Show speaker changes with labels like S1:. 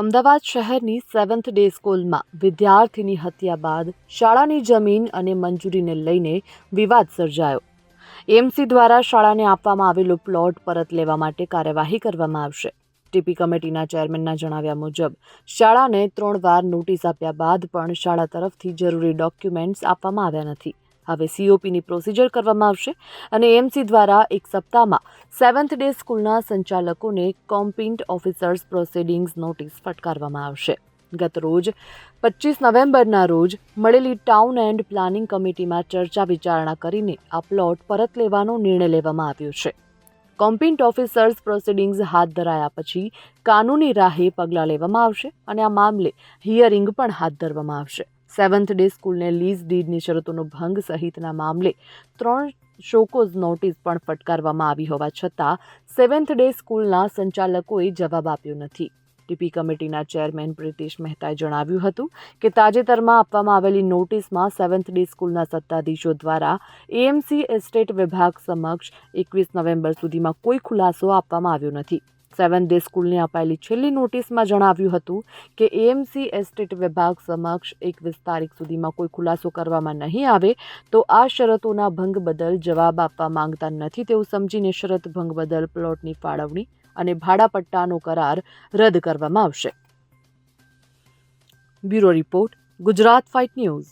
S1: અમદાવાદ શહેરની seventh day સ્કૂલમાં વિદ્યાર્થીની હત્યા બાદ શાળાની જમીન અને મંજૂરીને લઈને વિવાદ સર્જાયો. એમસી દ્વારા શાળાને આપવામાં આવેલો પ્લોટ પરત લેવા માટે કાર્યવાહી કરવામાં આવશે. ટીપી કમિટીના ચેરમેનના જણાવ્યા મુજબ, શાળાને ત્રણ વાર નોટિસ આપ્યા બાદ પણ શાળા તરફથી જરૂરી ડોક્યુમેન્ટ્સ આપવામાં આવ્યા નથી. હવે સીઓપીની પ્રોસિજર કરવામાં આવશે અને એમસી દ્વારા એક સપ્તાહમાં સેવન્થ ડે સ્કૂલના સંચાલકોને કોમ્પિન્ટ ઓફિસર્સ પ્રોસિડિંગ્સ નોટિસ ફટકારવામાં આવશે. ગત રોજ પચીસ નવેમ્બરના રોજ મળેલી ટાઉન એન્ડ પ્લાનિંગ કમિટીમાં ચર્ચા વિચારણા કરીને આ પ્લોટ પરત લેવાનો નિર્ણય લેવામાં આવ્યો છે. કોમ્પિન્ટ ઓફિસર્સ પ્રોસિડિંગ્સ હાથ ધરાયા પછી કાનૂની રાહે પગલાં લેવામાં આવશે અને આ મામલે હિયરિંગ પણ હાથ ધરવામાં આવશે. સેવન્થ ડે સ્કૂલને લીઝ ડીડની શરતોનો ભંગ સહિતના મામલે ત્રણ શોકોઝ નોટિસ પણ ફટકારવામાં આવી હોવા છતાં, સેવન્થ ડે સ્કૂલના સંચાલકોએ જવાબ આપ્યો નથી. ટીપી કમિટીના ચેરમેન બ્રિટિશ મહેતાએ જણાવ્યું હતું કે તાજેતરમાં આપવામાં આવેલી નોટિસમાં સેવન્થ ડે સ્કૂલના સત્તાધીશો દ્વારા એએમસી એસ્ટેટ વિભાગ સમક્ષ એકવીસ નવેમ્બર સુધીમાં કોઈ ખુલાસો આપવામાં આવ્યો નથી. સેવન્થ ડે સ્કૂલને અપાયેલી છેલ્લી નોટિસમાં જણાવ્યું હતું કે એએમસી એસ્ટેટ વિભાગ સમક્ષ એકવીસ તારીખ સુધીમાં કોઈ ખુલાસો કરવામાં નહીં આવે તો આ શરતોના ભંગ બદલ જવાબ આપવા માંગતા નથી તેવું સમજીને શરત ભંગ બદલ પ્લોટની ફાળવણી અને ભાડાપટ્ટાનો કરાર રદ કરવામાં આવશે. Bureau report, Gujarat fight news.